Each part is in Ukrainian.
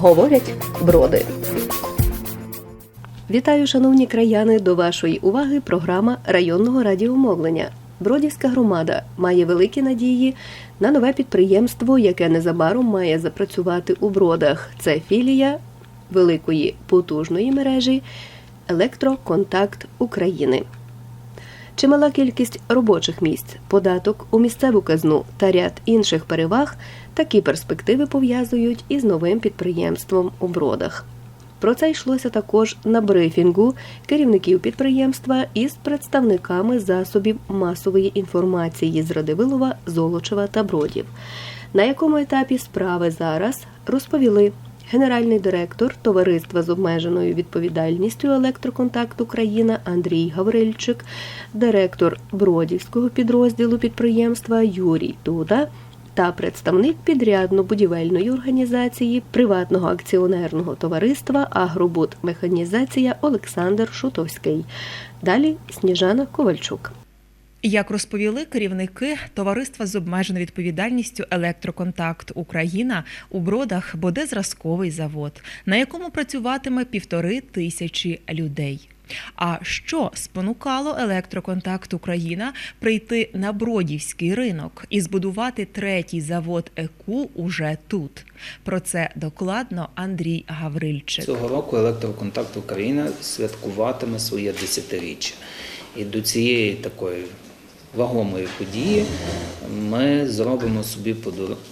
Говорять броди. Вітаю, шановні краяни. До вашої уваги програма районного радіомовлення. Бродівська громада має великі надії на нове підприємство, яке незабаром має запрацювати у бродах. Це філія великої потужної мережі Електроконтакт України. Чимала кількість робочих місць, податок у місцеву казну та ряд інших переваг такі перспективи пов'язують із новим підприємством у бродах. Про це йшлося також на брифінгу керівників підприємства із представниками засобів масової інформації з Радивилова, Золочева та Бродів. На якому етапі справи зараз розповіли генеральний директор Товариства з обмеженою відповідальністю Електроконтакт Україна Андрій Гаврильчик, директор Бродівського підрозділу підприємства Юрій Дуда та представник підрядно-будівельної організації приватного акціонерного товариства Агробуд Механізація Олександр Шутовський. Далі Сніжана Ковальчук. Як розповіли керівники товариства з обмеженою відповідальністю Електроконтакт Україна у бродах буде зразковий завод, на якому працюватиме півтори тисячі людей. А що спонукало Електроконтакт Україна прийти на бродівський ринок і збудувати третій завод ЕКУ уже тут? Про це докладно Андрій Гаврильчик. Цього року Електроконтакт Україна святкуватиме своє десятиріччя. І до цієї такої вагомої події ми зробимо собі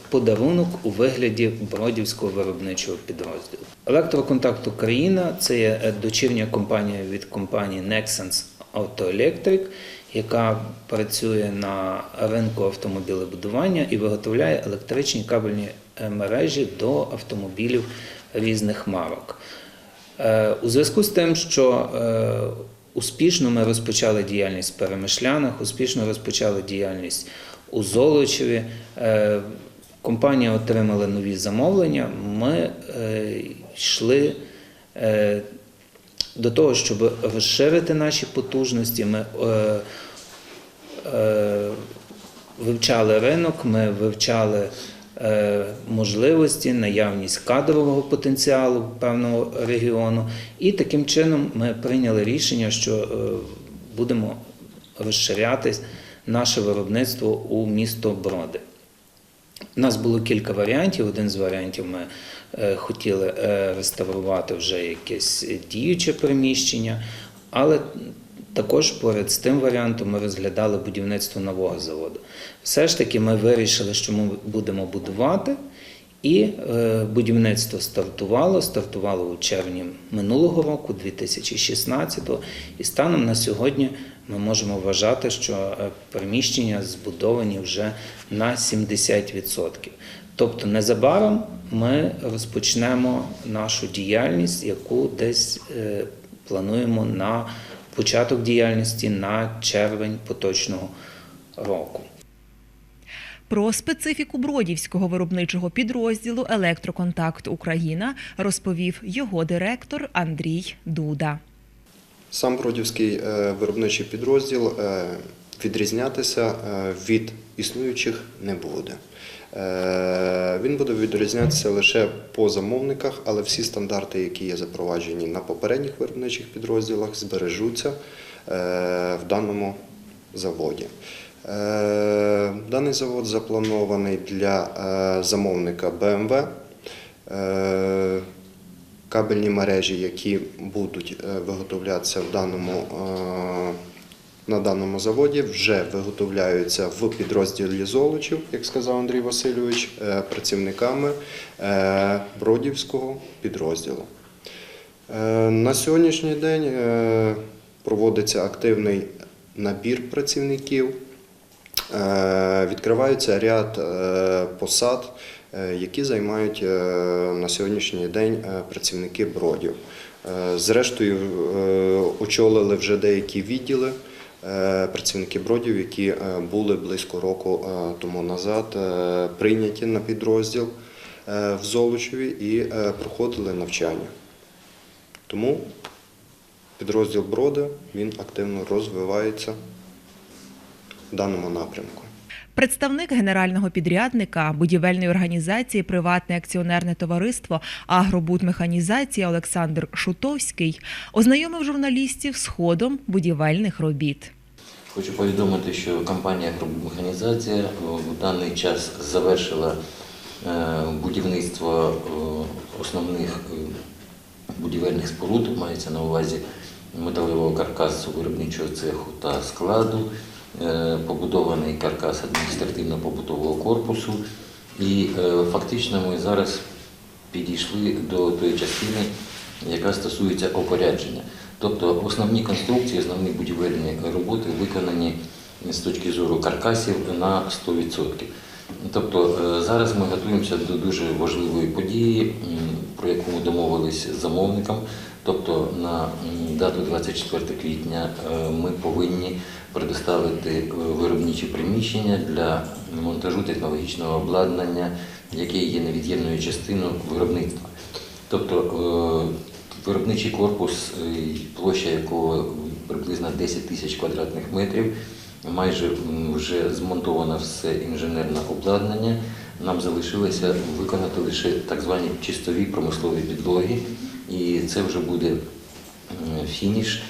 подарунок у вигляді бродівського виробничого підрозділу. Електроконтакт Україна це є е, дочірня компанія від компанії Nexans Auto Electric, яка працює на ринку автомобілебудування і виготовляє електричні кабельні е, мережі до автомобілів різних марок. Е, У зв'язку з тим, що успішно ми розпочали діяльність в Перемишлянах, успішно розпочали діяльність у Золочеві, е, компанія отримала нові замовлення. Ми е, йшли е, до того, щоб розширити наші потужності. Ми вивчали ринок, ми вивчали можливості, наявність кадрового потенціалу певного регіону. І таким чином ми прийняли рішення, що е, будемо розширяти наше виробництво у місто Броди. У нас було кілька варіантів. Один з варіантів ми е, хотіли е, реставрувати вже якесь діюче приміщення, але також поряд з тим варіантом ми розглядали будівництво нового заводу. Все ж таки ми вирішили, що ми будемо будувати, і е, будівництво стартувало, стартувало у червні минулого року, 2016-го, і станом на сьогодні ми можемо вважати, що е, приміщення збудовані вже на 70%. Тобто незабаром ми розпочнемо нашу діяльність, яку десь е, плануємо на початок діяльності на червень поточного року. Про специфіку бродівського виробничого підрозділу Електроконтакт Україна розповів його директор Андрій Дуда. Сам Бродівський е, виробничий підрозділ е, відрізнятися е, від існуючих не буде. Е, Він буде відрізнятися лише по замовниках, але всі стандарти, які є запроваджені на попередніх виробничих підрозділах, збережуться е, в даному заводі. Е, Даний завод запланований для замовника. Е, Кабельні мережі, які будуть виготовлятися в даному, на даному заводі, вже виготовляються в підрозділі Золочів, як сказав Андрій Васильович, е, працівниками е, Бродівського підрозділу. Е, На сьогоднішній день проводиться активний набір працівників. Відкривається ряд посад, які займають на сьогоднішній день працівники бродів. Зрештою, очолили вже деякі відділи працівники бродів, які е, були близько року е, тому назад е, прийняті на підрозділ е, в Золочеві і е, проходили навчання. Тому підрозділ Броди він активно розвивається в даному напрямку. Представник генерального підрядника будівельної організації Приватне акціонерне товариство Агробудмеханізація Олександр Шутовський ознайомив журналістів з ходом будівельних робіт. Хочу повідомити, що компанія «Агромеханізація» е, в даний час завершила е, будівництво е, основних е, будівельних споруд, мається на увазі металевого каркасу виробничого цеху та складу, побудований каркас адміністративно-побутового корпусу. І фактично ми зараз підійшли до тої частини, яка стосується опорядження. Тобто основні конструкції, основні будівельні роботи виконані з точки зору каркасів на 100%. Тобто е, зараз ми готуємося до дуже важливої події, про яку ми домовились з замовником. Тобто на дату 24 квітня е, ми повинні предоставити е, виробничі приміщення для монтажу технологічного обладнання, яке є невід'ємною частиною виробництва. Тобто виробничий корпус, е, площа якого приблизно 10 тисяч квадратних метрів, майже вже змонтовано все інженерне обладнання. Нам залишилося виконати лише так звані чистові промислові підлоги, і це вже буде фініш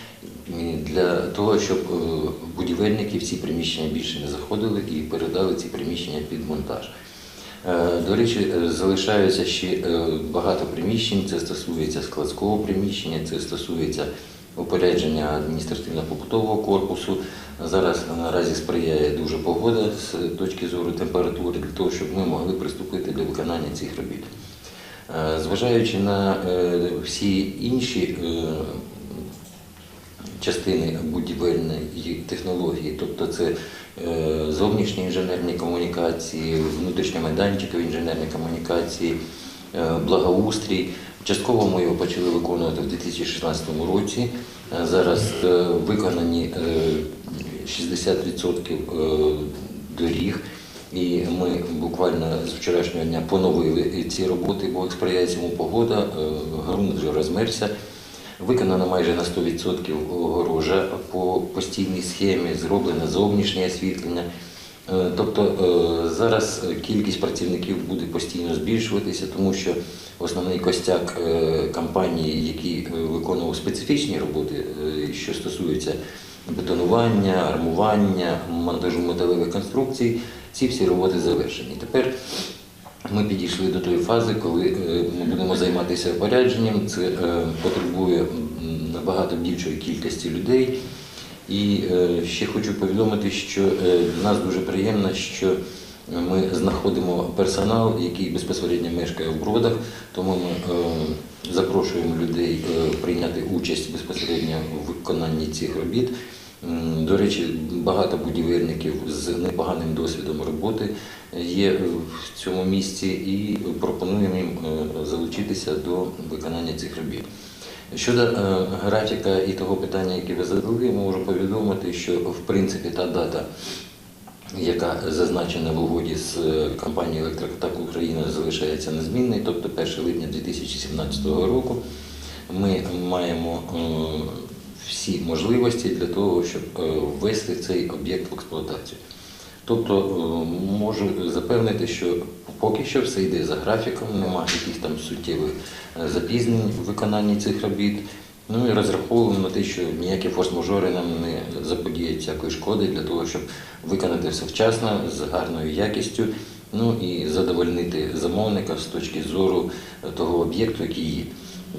для того, щоб е, будівельники в ці приміщення більше не заходили і передали ці приміщення під монтаж. Е, До речі, е, залишаються ще е, багато приміщень. Це стосується складського приміщення, це стосується опорядження адміністративно-побутового корпусу. Зараз наразі сприяє дуже погода з точки зору температури для того, щоб ми могли приступити до виконання цих робіт. Зважаючи на всі інші частини будівельної технології, тобто це зовнішні інженерні комунікації, внутрішньомайданчикові інженерні комунікації, е, благоустрій. Частково ми його почали виконувати в 2016 році. Е, Зараз е, виконані е, 60% е, доріг. І ми буквально з вчорашнього дня поновили ці роботи, бо як сприяє цьому погода, е, ґрунт вже розмерся. Виконано майже на 100% огорожа по постійній схемі, зроблено зовнішнє освітлення. Е, Тобто е, зараз кількість працівників буде постійно збільшуватися, тому що основний костяк е, компанії, які е, виконував специфічні роботи, е, що стосуються бетонування, армування, монтажу металевих конструкцій, ці всі роботи завершені. Тепер ми підійшли до тої фази, коли е, ми будемо займатися опорядженням. Це е, потребує набагато більшої кількості людей. І е, ще хочу повідомити, що для нас дуже приємно, що ми знаходимо персонал, який безпосередньо мешкає в бродах, тому ми запрошуємо людей прийняти участь безпосередньо в виконанні цих робіт. До речі, багато будівельників з непоганим досвідом роботи є в цьому місці і пропонуємо їм е, залучитися до виконання цих робіт. Щодо е, графіка і того питання, яке ви задали, можу повідомити, що в принципі та дата, яка зазначена в угоді з е, компанією Електрокатак Україна, залишається незмінною, тобто 1 липня 2017 року. Ми маємо всі можливості для того, щоб е, ввести цей об'єкт в експлуатацію. Тобто е, можу запевнити, що поки що все йде за графіком, немає якихось там суттєвих е, запізнень в виконанні цих робіт. Ну і розраховуємо на те, що ніякі форс-мажори нам не заподіють всякої шкоди для того, щоб виконати все вчасно, з гарною якістю, ну і задовольнити замовника з точки зору того об'єкту, який є.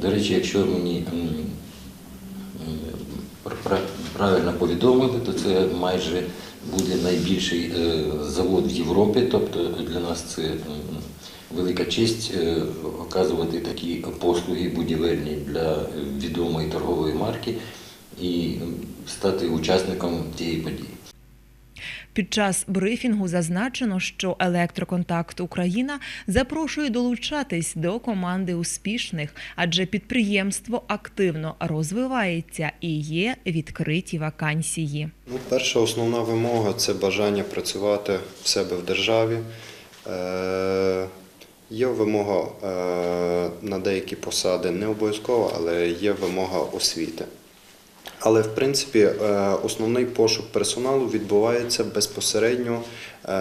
До речі, якщо мені Правильно повідомили, то це майже буде найбільший е, завод в Європі. Тобто для нас це велика честь е, оказувати такі послуги будівельні для відомої торгової марки і стати учасником цієї події. Під час брифінгу зазначено, що електроконтакт Україна запрошує долучатись до команди успішних, адже підприємство активно розвивається і є відкриті вакансії. Ну, перша основна вимога це бажання працювати в себе в державі. Е, є вимога е, на деякі посади не обов'язково, але є вимога освіти. Але в принципі е, основний пошук персоналу відбувається безпосередньо е,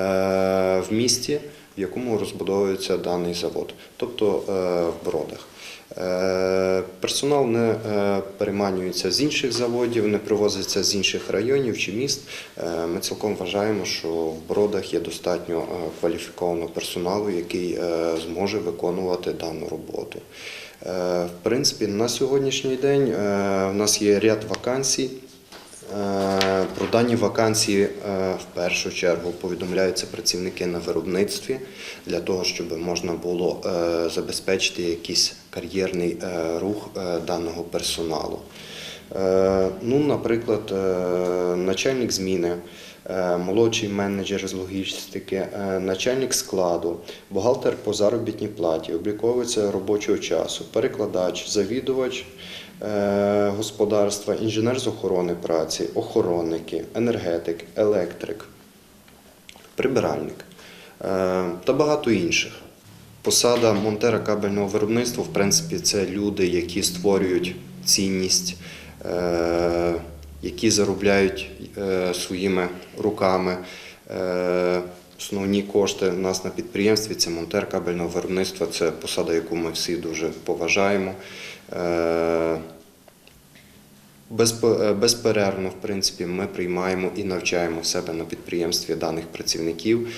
в місті, в якому розбудовується даний завод, тобто е, в бродах. Персонал не переманюється з інших заводів, не привозиться з інших районів чи міст. Ми цілком вважаємо, що в бродах є достатньо кваліфікованого персоналу, який зможе виконувати дану роботу. Е, В принципі, на сьогоднішній день е, в нас є ряд вакансій. Е, Про дані вакансії в першу чергу повідомляються працівники на виробництві для того, щоб можна було забезпечити якийсь кар'єрний рух даного персоналу. Ну, наприклад, начальник зміни, молодший менеджер з логістики, е, начальник складу, бухгалтер по заробітній платі, обліковиця робочого часу, перекладач, завідувач е, господарства, інженер з охорони праці, охоронники, енергетик, електрик, прибиральник е, та багато інших. Посада монтера кабельного виробництва, в принципі, це люди, які створюють цінність, е, які заробляють е, своїми руками. Е, Основні кошти у нас на підприємстві це монтер кабельного виробництва, це посада, яку ми всі дуже поважаємо. Е, Безперервно, в принципі, ми приймаємо і навчаємо себе на підприємстві даних працівників.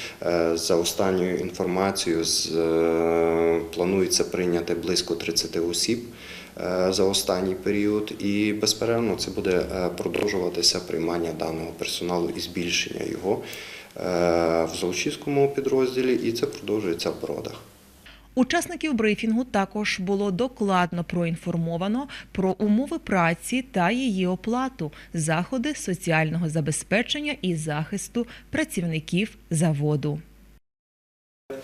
За останньою інформацією, планується прийняти близько 30 осіб за останній період, і безперервно це буде е, продовжуватися приймання даного персоналу і збільшення його е, в Золочівському підрозділі, і це продовжується в бродах. Учасників брифінгу також було докладно проінформовано про умови праці та її оплату, заходи соціального забезпечення і захисту працівників заводу.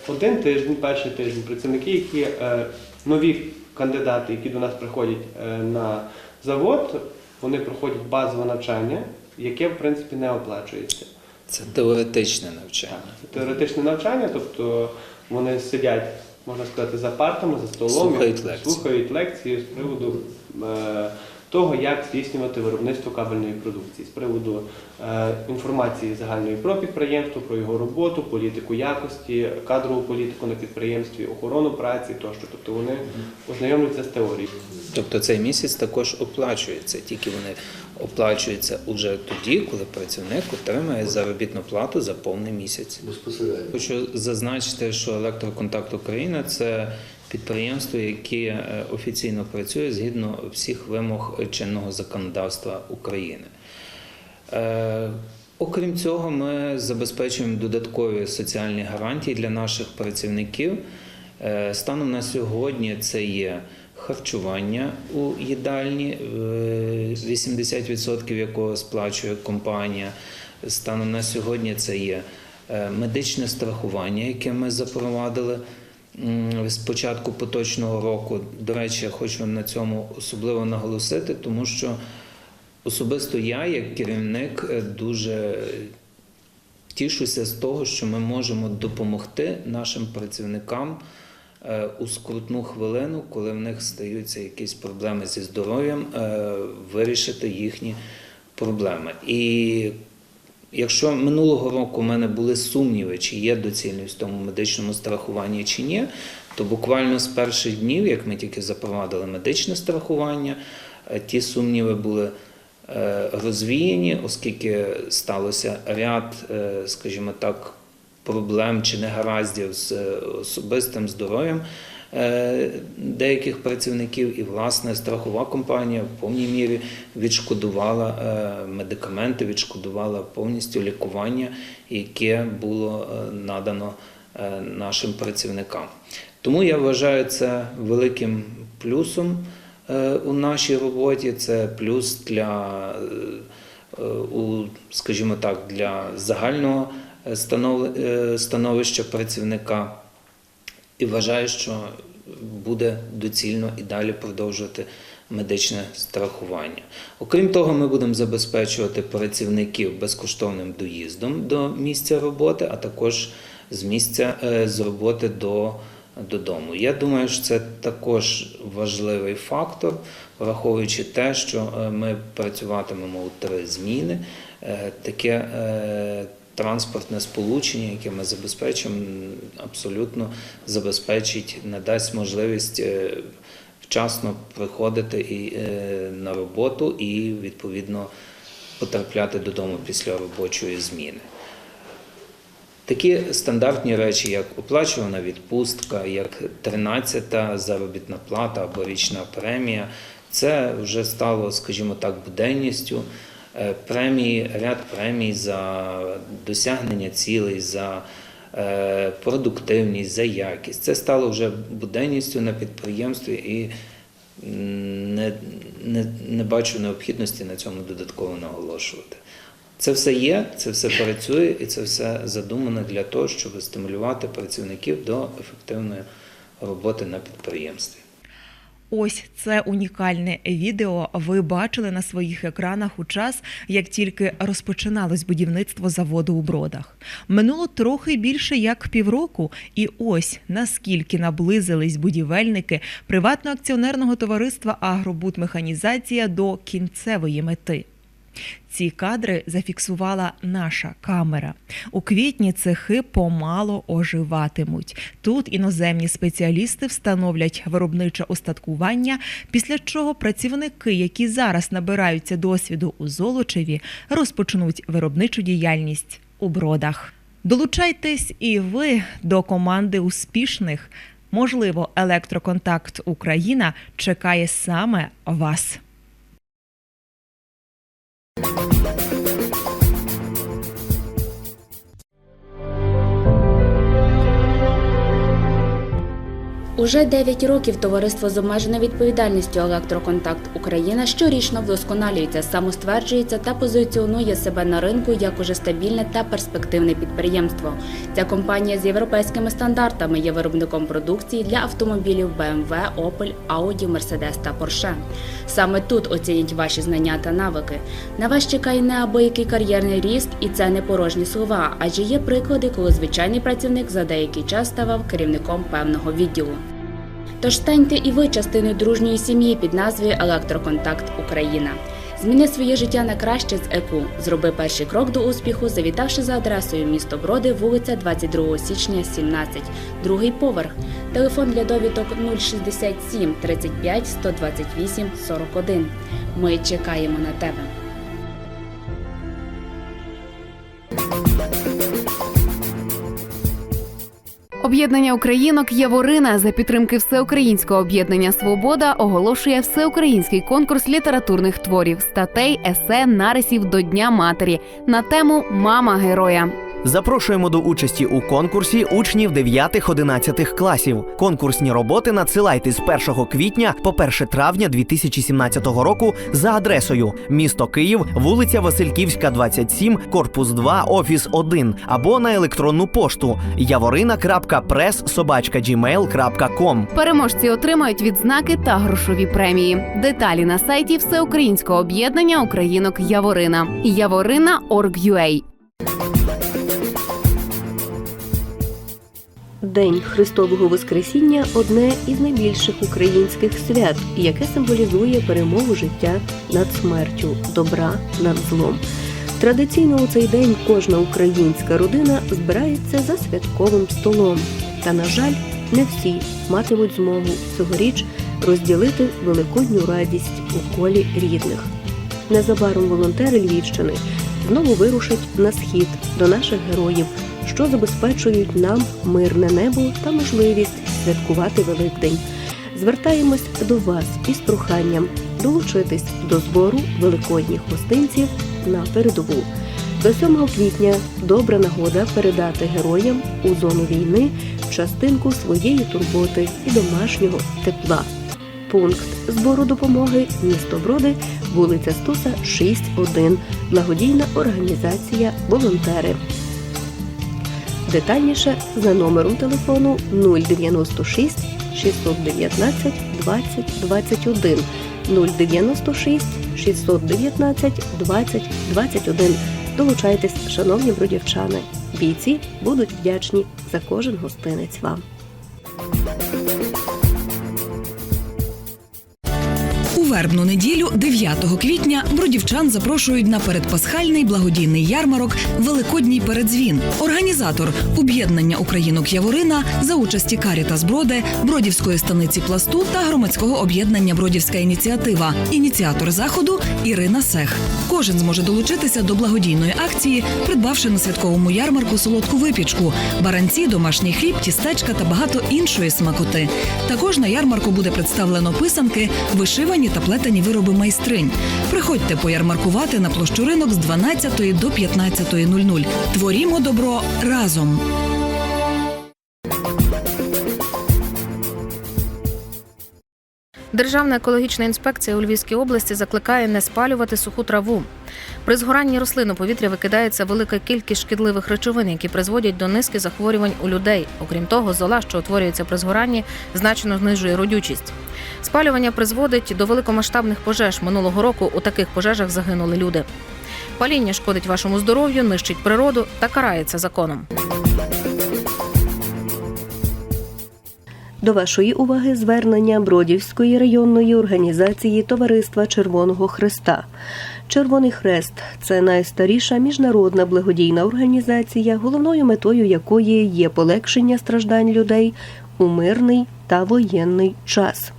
Один тиждень, перший тиждень, працівники, які е, нові кандидати, які до нас приходять е, на завод, вони проходять базове навчання, яке в принципі не оплачується. Це теоретичне навчання. Це теоретичне навчання, тобто вони сидять, можна сказати, за партами, за столом, Слухають і лекції. слухають лекції з приводу е, того, як здійснювати виробництво кабельної продукції, з приводу е, інформації загальної про підприємство, про його роботу, політику якості, кадрову політику на підприємстві, охорону праці тощо. Тобто вони ознайомлюються з теорією. Тобто цей місяць також оплачується, тільки вони оплачуються уже тоді, коли працівник отримає заробітну плату за повний місяць. Безпосередньо. Хочу зазначити, що Електроконтакт Україна це підприємство, яке е, офіційно працює згідно всіх вимог чинного законодавства України. Е, Окрім цього, ми забезпечуємо додаткові соціальні гарантії для наших працівників. Е, Станом на сьогодні це є харчування у їдальні, е, 80% якого сплачує компанія. Станом на сьогодні це є медичне страхування, яке ми запровадили з початку поточного року. До речі, хочу на цьому особливо наголосити, тому що особисто я, як керівник, е, дуже тішуся з того, що ми можемо допомогти нашим працівникам е, у скрутну хвилину, коли в них стаються якісь проблеми зі здоров'ям, е, вирішити їхні проблеми. І Якщо минулого року у мене були сумніви, чи є доцільність в тому медичному страхуванні чи ні, то буквально з перших днів, як ми тільки запровадили медичне страхування, е, ті сумніви були е, розвіяні, оскільки сталося ряд, е, скажімо так, проблем чи негараздів з особистим здоров'ям деяких працівників, і власне страхова компанія в повній мірі відшкодувала е, медикаменти, відшкодувала повністю лікування, яке було е, надано е, нашим працівникам. Тому я вважаю це великим плюсом е, у нашій роботі. Це плюс для, е, скажімо так, для загального е, станов- е, становища працівника. І вважаю, що буде доцільно і далі продовжувати медичне страхування. Окрім того, ми будемо забезпечувати працівників безкоштовним доїздом до місця роботи, а також з місця е, з роботи до додому. Я думаю, що це також важливий фактор, враховуючи те, що е, ми працюватимемо у три зміни. Е, Таке транспортне сполучення, яке ми забезпечимо, абсолютно забезпечить, надасть можливість е, вчасно приходити і, е, на роботу і відповідно потрапляти додому після робочої зміни. Такі стандартні речі, як оплачувана відпустка, як 13-та заробітна плата або річна премія, це вже стало, скажімо так, буденністю. Е, Премії, ряд премій за досягнення цілей, за е, продуктивність, за якість. Це стало вже буденністю на підприємстві і не, не, не бачу необхідності на цьому додатково наголошувати. Це все є, це все працює і це все задумано для того, щоб стимулювати працівників до ефективної роботи на підприємстві. Ось це унікальне відео ви бачили на своїх екранах у час, як тільки розпочиналось будівництво заводу у бродах. Минуло трохи більше як півроку, і ось наскільки наблизились будівельники приватно-акціонерного товариства Агробудмеханізація до кінцевої мети. Ці кадри зафіксувала наша камера. У квітні цехи помало оживатимуть. Тут іноземні спеціалісти встановлять виробниче устаткування, після чого працівники, які зараз набираються досвіду у Золочеві, розпочнуть виробничу діяльність у бродах. Долучайтесь і ви до команди успішних. Можливо, електроконтакт Україна чекає саме вас. Уже 9 років товариство з обмеженою відповідальністю Електроконтакт Україна щорічно вдосконалюється, самостверджується та позиціонує себе на ринку як уже стабільне та перспективне підприємство. Ця компанія з європейськими стандартами є виробником продукції для автомобілів BMW, Opel, Audi, Mercedes та Porsche. Саме тут оцінять ваші знання та навики. На вас чекає неабиякий кар'єрний ріст, і це не порожні слова, адже є приклади, коли звичайний працівник за деякий час ставав керівником певного відділу. Тож станьте і ви частиною дружньої сім'ї під назвою Електроконтакт Україна. Зміни своє життя на краще з ЕКУ. Зроби перший крок до успіху, завітавши за адресою місто Броди, вулиця 22 січня, 17, другий поверх. Телефон для довідок 067 35 128 41. Ми чекаємо на тебе. Об'єднання українок Яворина за підтримки Всеукраїнського об'єднання Свобода оголошує всеукраїнський конкурс літературних творів, статей, есе, нарисів до Дня матері на тему Мама героя. Запрошуємо до участі у конкурсі учнів 9-11 класів. Конкурсні роботи надсилайте з 1 квітня по 1 травня 2017 року за адресою місто Київ, вулиця Васильківська, 27, корпус 2, офіс 1 або на електронну пошту yavorina.press.gmail.com. Переможці отримають відзнаки та грошові премії. Деталі на сайті Всеукраїнського об'єднання українок Яворина. Яворина.org.ua День Христового Воскресіння одне із найбільших українських свят, яке символізує перемогу життя над смертю, добра над злом. Традиційно у цей день кожна українська родина збирається за святковим столом. Та, на жаль, не всі матимуть змогу цьогоріч розділити великодню радість у колі рідних. Незабаром волонтери Львівщини знову вирушать на схід до наших героїв, що забезпечують нам мирне небо та можливість святкувати Великдень. Звертаємось до вас із проханням долучитись до збору великодніх гостинців на передову. До 7 квітня добра нагода передати героям у зону війни частинку своєї турботи і домашнього тепла. Пункт збору допомоги місто Броди, вулиця Стуса, 6-1, благодійна організація Волонтери. Детальніше за номером телефону 096 619 20 21 096 619 20 21. Долучайтесь, шановні бродівчани. Бійці будуть вдячні за кожен гостинець вам. Вербну неділю, 9 квітня, бродівчан запрошують на передпасхальний благодійний ярмарок Великодній передзвін. Організатор об'єднання Українок Яворина за участі Карітас Броде, Бродівської станиці пласту та громадського об'єднання Бродівська ініціатива. Ініціатор заходу Ірина Сех. Кожен зможе долучитися до благодійної акції, придбавши на святковому ярмарку солодку випічку, баранці, домашній хліб, тістечка та багато іншої смакоти. Також на ярмарку буде представлено писанки, вишивані та плетені вироби майстринь. Приходьте поярмаркувати на площу ринок з 12 до 15.00. Творімо добро разом. Державна екологічна інспекція у Львівській області закликає не спалювати суху траву. При згоранні рослин у повітря викидається велика кількість шкідливих речовин, які призводять до низки захворювань у людей. Окрім того, зола, що утворюється при згоранні, значно знижує родючість. Спалювання призводить до великомасштабних пожеж. Минулого року у таких пожежах загинули люди. Паління шкодить вашому здоров'ю, нищить природу та карається законом. До вашої уваги звернення Бродівської районної організації Товариства Червоного Хреста. Червоний Хрест це найстаріша міжнародна благодійна організація, головною метою якої є полегшення страждань людей у мирний та воєнний час.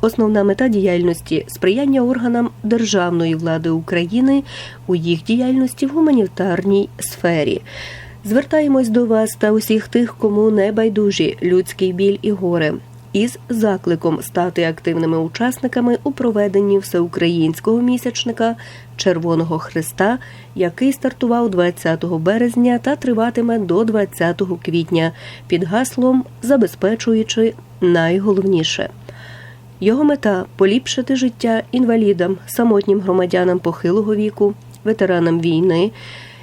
Основна мета діяльності сприяння органам державної влади України у їх діяльності в гуманітарній сфері. Звертаємось до вас та усіх тих, кому не байдужі людський біль і горе, із закликом стати активними учасниками у проведенні всеукраїнського місячника Червоного Христа, який стартував 20 березня та триватиме до 20 квітня під гаслом Забезпечуючи найголовніше. Його мета поліпшити життя інвалідам, самотнім громадянам похилого віку, ветеранам війни,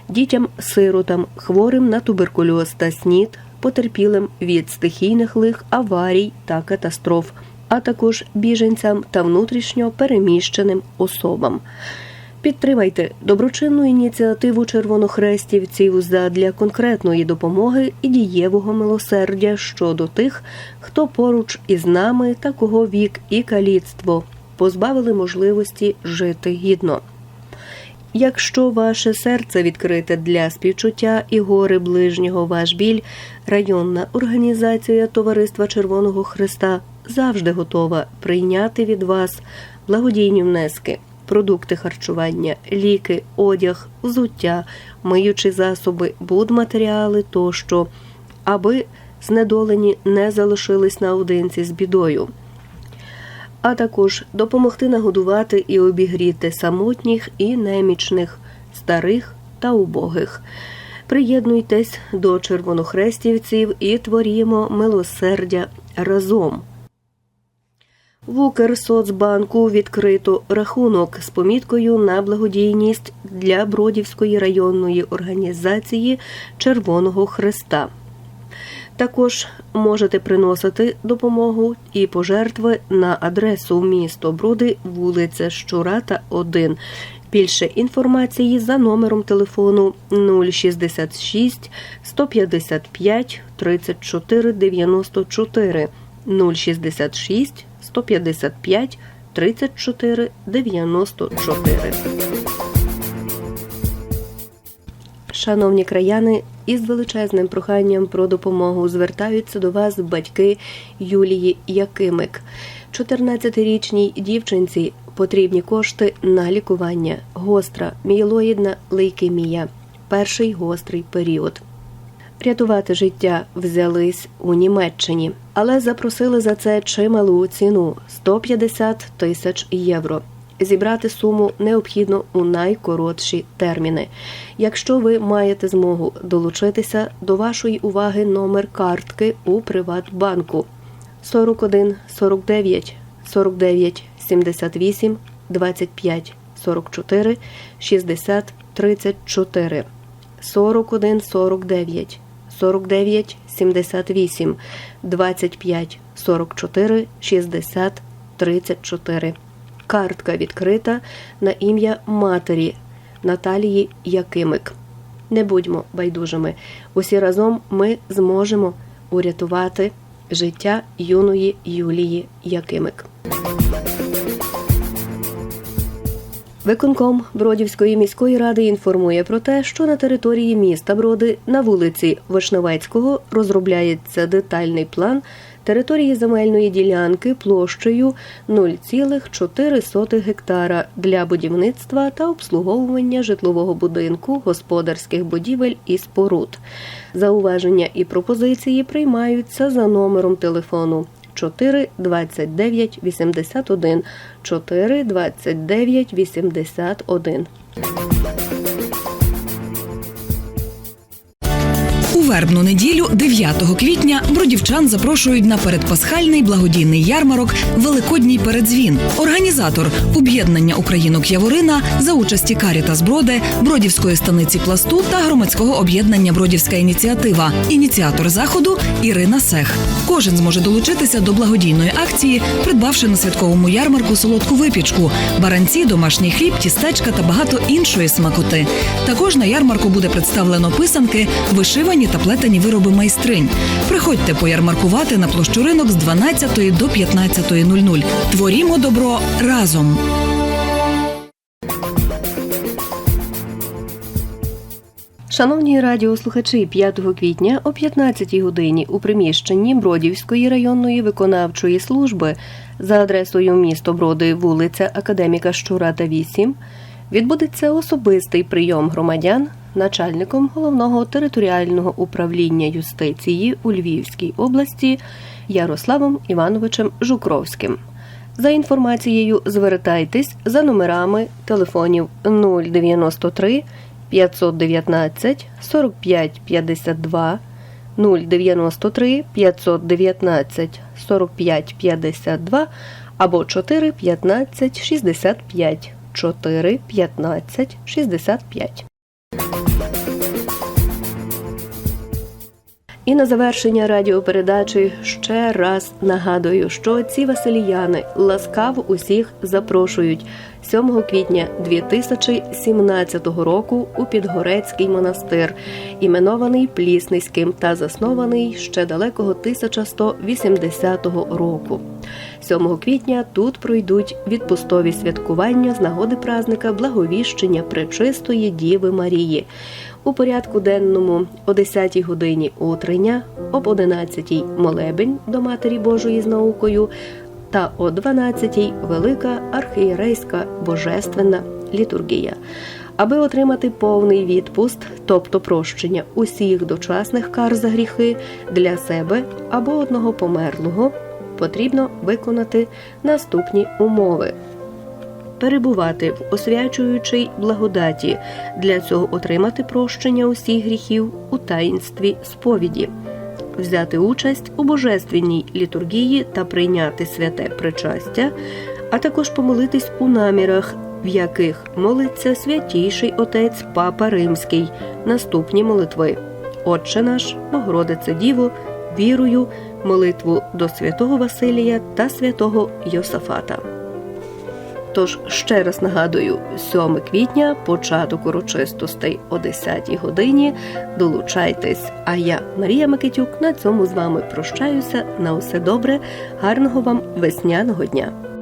дітям-сиротам, хворим на туберкульоз та СНІД, потерпілим від стихійних лих, аварій та катастроф, а також біженцям та внутрішньо переміщеним особам. Підтримайте доброчинну ініціативу червонохрестівців задля конкретної допомоги і дієвого милосердя щодо тих, хто поруч із нами та кого вік і каліцтво позбавили можливості жити гідно. Якщо ваше серце відкрите для співчуття і гори ближнього ваш біль, районна організація Товариства Червоного Христа завжди готова прийняти від вас благодійні внески, продукти харчування, ліки, одяг, взуття, миючі засоби, будматеріали тощо, аби знедолені не залишились наодинці з бідою а також допомогти нагодувати і обігріти самотніх і немічних, старих та убогих. Приєднуйтесь до червонохрестівців і творімо милосердя разом. В Укрсоцбанку відкрито рахунок з поміткою на благодійність для Бродівської районної організації Червоного Хреста. Також можете приносити допомогу і пожертви на адресу місто Броди, вулиця Щурата, 1. Більше інформації за номером телефону 066 155 34 94 066 155 34 94. Шановні краяни, із величезним проханням про допомогу звертаються до вас батьки Юлії Якимик. 14-річній дівчинці потрібні кошти на лікування. Гостра мієлоїдна лейкемія. Перший гострий період. Рятувати життя взялись у Німеччині, але запросили за це чималу ціну 150 тисяч євро. Зібрати суму необхідно у найкоротші терміни. Якщо ви маєте змогу долучитися до вашої уваги номер картки у Приватбанку. 41 49 49 78 25 44 60 34 41 49 49 78 25 44 60 34 Картка відкрита на ім'я матері Наталії Якимик. Не будьмо байдужими. Усі разом ми зможемо урятувати життя юної Юлії Якимик. Виконком Бродівської міської ради інформує про те, що на території міста Броди на вулиці Вишневецького розробляється детальний план території земельної ділянки площею 0,4 гектара для будівництва та обслуговування житлового будинку, господарських будівель і споруд. Зауваження і пропозиції приймаються за номером телефону 4 29 81 4 29 81. Вербну неділю, 9 квітня, бродівчан запрошують на передпасхальний благодійний ярмарок Великодній передзвін. Організатор об'єднання Українок Яворина за участі Карітас Броди, Бродівської станиці пласту та громадського об'єднання Бродівська ініціатива. Ініціатор заходу Ірина Сех. Кожен зможе долучитися до благодійної акції, придбавши на святковому ярмарку солодку випічку, баранці, домашній хліб, тістечка та багато іншої смакоти. Також на ярмарку буде представлено писанки, вишивані та плетені вироби майстринь. Приходьте поярмаркувати на площу ринок з 12 до 15.00. Творімо добро разом. Шановні радіослухачі, 5 квітня о 15 годині у приміщенні Бродівської районної виконавчої служби за адресою місто Броди, вулиця Академіка Щура та 8 відбудеться особистий прийом громадян начальником головного територіального управління юстиції у Львівській області Ярославом Івановичем Жукровським. За інформацією звертайтесь за номерами телефонів 093 519 45 52 093 519 45 52 або 4 15 65 4 15 65. І на завершення радіопередачі ще раз нагадую, що ці василіяни ласкаво усіх запрошують 7 квітня 2017 року у Підгорецький монастир, іменований Плісницьким та заснований ще далекого 1180 року. 7 квітня тут пройдуть відпустові святкування з нагоди празника Благовіщення Пречистої Діви Марії. У порядку денному о 10-й годині утрення, об 11-й молебень до Матері Божої з наукою та о 12 велика архієрейська божественна літургія. Аби отримати повний відпуст, тобто прощення усіх дочасних кар за гріхи для себе або одного померлого, потрібно виконати наступні умови перебувати в освячуючій благодаті, для цього отримати прощення усіх гріхів у таїнстві сповіді, взяти участь у божественній літургії та прийняти святе причастя, а також помолитись у намірах, в яких молиться святійший отець Папа Римський, наступні молитви. Отче наш, Богородице Діво, вірую, молитву до святого Василія та святого Йосафата. Тож ще раз нагадую, 7 квітня, початок урочистостей о 10 годині. Долучайтесь. А я, Марія Микитюк, на цьому з вами прощаюся. На усе добре, гарного вам весняного дня.